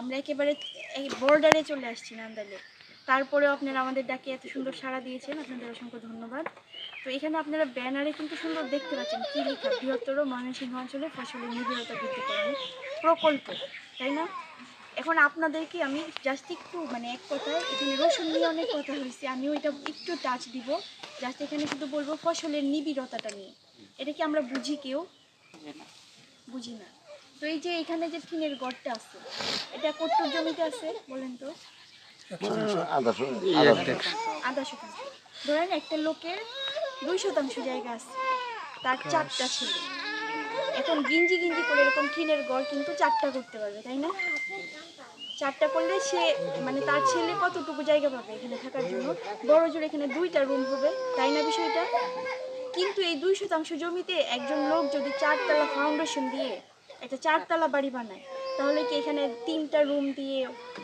আমরা একেবারে এই বর্ডারে চলে আসছি নান্দালে। তারপরেও আপনারা আমাদের ডাকে এত সুন্দর সাড়া দিয়েছেন আপনাদের অসংখ্য ধন্যবাদ। তো এখানে আপনারা ব্যানারে কিন্তু সুন্দর দেখতে পাচ্ছেন কি লেখা বৃহত্তর ময়মনসিংহ অঞ্চলে ফসলের নিবিড়তা বৃদ্ধি করার প্রকল্প তাই না? এখন আপনাদেরকে আমি জাস্ট একটু মানে এক কথায় এখানে রসুন নিয়ে অনেক কথা হয়েছে আমিও এটা একটু টাচ দিব। জাস্ট এখানে শুধু বলব ফসলের নিবিড়তাটা নিয়ে। এটা কি আমরা বুঝি কেউ? বুঝি না। তো এই যে এখানে যে টিনের গড়টা আছে এটা কট্টর জমিতে আছে বলেন তো? আধা শতাংশ। ধরেন একটা লোকের দুই শতাংশ জায়গা আছে তার চারটা ছেলে। এখন গিঞ্জি গিঞ্জি করে এরকম টিনের গড় কিন্তু চারটা করতে পারবে তাই না? চারটা করলে সে মানে তার ছেলে কতটুকু জায়গা পাবে এখানে থাকার জন্য? বড় জোর এখানে দুইটা রুম হবে তাই না বিষয়টা? কিন্তু এই দুই শতাংশ জমিতে একজন লোক যদি চারতলা ফাউন্ডেশন দিয়ে একটা চারতলা বাড়ি বানায়। তাহলে কি এখানে তিনটা রুম দিয়ে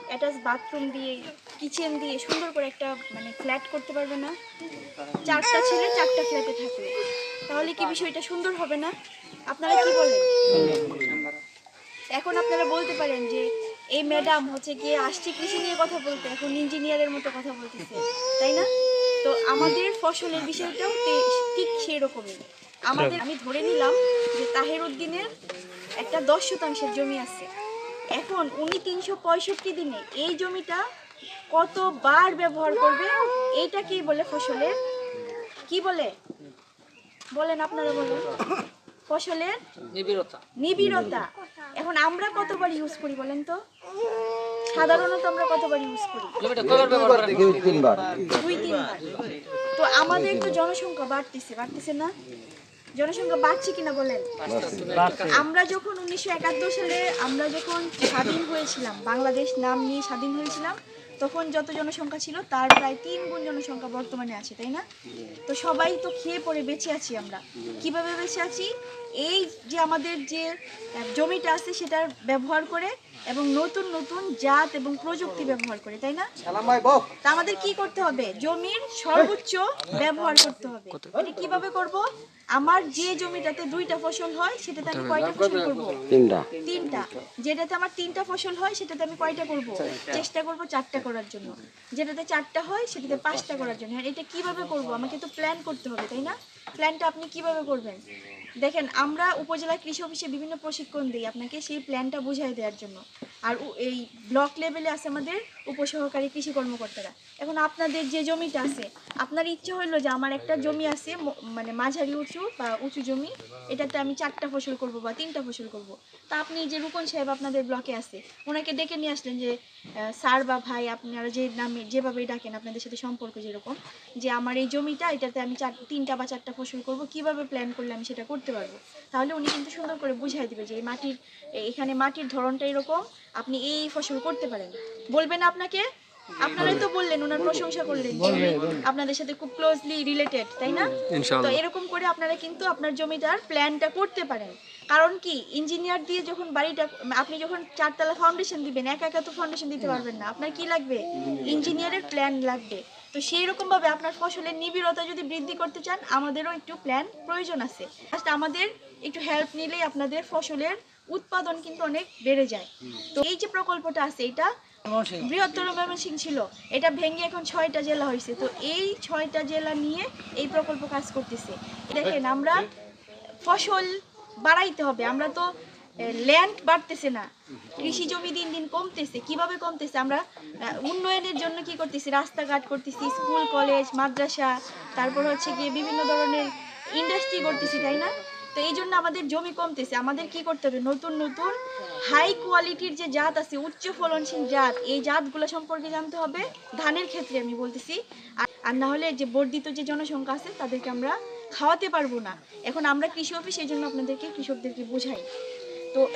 অ্যাটাচ বাথরুম দিয়ে কিচেন দিয়ে সুন্দর করে একটা মানে ফ্ল্যাট করতে পারবে না? চারটা ছেলে, চারটা ফ্ল্যাটে থাকবে। তাহলে কি বিষয়টা সুন্দর হবে না? আপনারা কি বলেন? এখন আপনারা বলতে পারেন যে, এই ম্যাডাম হচ্ছে গিয়ে আসছে কৃষি নিয়ে কথা বলতে, এখন ইঞ্জিনিয়ারের মতো কথা বলতেছে, তাই না? তো আমাদের ফসলের বিষয়টাও ঠিক সেই রকমই আমাদের আমি ধরে নিলাম যে তাহের উদ্দিনের একটা দশ শতাংশের জমি আছে। এখন উনি তিনশো পঁয়ষট্টি দিনে এই জমিটা কতবার ব্যবহার করবে এইটাকেই বলে ফসলের কি বলে? বলেন আপনারা বলেন। ফসলের নিবিড়তা। নিবিড়তা। এখন আমরা কতবার ইউজ করি বলেন তো? সাধারণত আমরা কতবার ইউজ করি? দুই তিনবার। তো আমাদের তো জনসংখ্যা বাড়তেছে বাড়তেছে না? জনসংখ্যা বাড়ছে কিনা বলেন? আমরা যখন উনিশশো একাত্তর সালে আমরা যখন স্বাধীন হয়েছিলাম বাংলাদেশ নাম নিয়ে স্বাধীন হয়েছিলাম তখন যত জনসংখ্যা ছিল তার প্রায় তিন গুণ জনসংখ্যা বর্তমানে আছে তাই না? তো সবাই তো খেয়ে পড়ে বেঁচে আছি আমরা। কীভাবে বেঁচে আছি? এই যে আমাদের যে জমিটা আছে সেটার ব্যবহার করে এবং নতুন নতুন জাত এবং প্রযুক্তি ব্যবহার করে তাই না? তা আমাদের কি করতে হবে? জমির সর্বোচ্চ ব্যবহার করতে হবে। এটা কীভাবে করব? আমার যে জমিটাতে দুইটা ফসল হয় সেটাতে আমি কয়টা ফসল করব? তিনটা। তিনটা। যেটাতে আমার তিনটা ফসল হয় সেটাতে আমি কয়টা করব? চেষ্টা করব চারটা করার জন্য। যেটাতে চারটা হয়, সেটাতে পাঁচটা করার জন্য। হ্যাঁ এটা কীভাবে করব? আমাকে তো প্ল্যান করতে হবে, তাই না? প্ল্যানটা আপনি কীভাবে করবেন? দেখেন, আমরা উপজেলা কৃষি অফিসে বিভিন্ন প্রশিক্ষণ দিই আপনাকে সেই প্ল্যানটা বুঝাই দেওয়ার জন্য। আর এই ব্লক লেভেলে আছে আমাদের উপসহকারী কৃষি কর্মকর্তারা। এখন আপনাদের যে জমিটা আছে, আপনার ইচ্ছে হইল যে আমার একটা জমি আছে মানে মাঝারি উঁচু বা উঁচু জমি, এটাতে আমি চারটা ফসল করব বা তিনটা ফসল করব। তা আপনি যে রুকন সাহেব আপনাদের ব্লকে আছে, ওনাকে ডেকে নিয়ে আসলেন যে স্যার বা ভাই আপনারা যে নামে যেভাবে ডাকেন, আপনাদের সাথে সম্পর্ক যেরকম, যে আমার এই জমিটা, এটাতে আমি চার, তিনটা বা চারটা ফসল করব, কীভাবে প্ল্যান করলে আমি সেটা করতে পারব? তাহলে উনি কিন্তু সুন্দর করে বুঝাই দিবে যে এই মাটির, এখানে মাটির ধরনটা এরকম, আপনি এই ফসল করতে পারেন। বলবেন আপনাকে? আপনারাই তো বললেন ওনার প্রশংসা করলেন আপনাদের সাথে খুব ক্লোজলি রিলেটেড তাই না? তো এরকম করে আপনারা কিন্তু আপনার জমিটার প্ল্যানটা করতে পারেন। কারণ কি ইঞ্জিনিয়ার দিয়ে যখন বাড়িটা আপনি যখন চারতলা ফাউন্ডেশন দিবেন একা একা তো ফাউন্ডেশন দিতে পারবেন না। আপনার কি লাগবে? ইঞ্জিনিয়ারের প্ল্যান লাগবে। তো সেই রকম ভাবে আপনার ফসলের নিবিড়তা যদি বৃদ্ধি করতে চান আমাদেরও একটু প্ল্যান প্রয়োজন আছে। Just আমাদের একটু হেল্প নিলেই আপনাদের ফসলের উৎপাদন কিন্তু অনেক বেড়ে যায়। তো এই যে প্রকল্পটা আছে এটা বৃহত্তর ময়মনসিংহ ছিল। এটা ভেঙে এখন ছয়টা জেলা হয়েছে। তো এই ছয়টা জেলা নিয়ে এই প্রকল্প কাজ করতেছে। দেখেন, আমরা ফসল বাড়াইতে হবে। আমরা তো ল্যান্ড বাড়তেছে না। কৃষি জমি দিন দিন কমতেছে। কীভাবে কমতেছে? আমরা উন্নয়নের জন্য কি করতেছি? রাস্তাঘাট করতেছি, স্কুল, কলেজ, মাদ্রাসা, তারপর হচ্ছে গিয়ে বিভিন্ন ধরনের ইন্ডাস্ট্রি করতেছি, তাই না? তো এই জন্য আমাদের জমি কমতেছে। আমাদের কি করতে হবে? নতুন নতুন হাই কোয়ালিটির যে জাত আছে, উচ্চ ফলনশীল জাত, এই জাতগুলো সম্পর্কে জানতে হবে। ধানের ক্ষেত্রে আমি বলতেছি। আর- না হলে যে বর্ধিত যে জনসংখ্যা আছে, তাদেরকে আমরা খাওয়াতে পারব না। এখন আমরা কৃষি অফিস সেই জন্য আপনাদেরকে কৃষকদেরকে বোঝাই। তো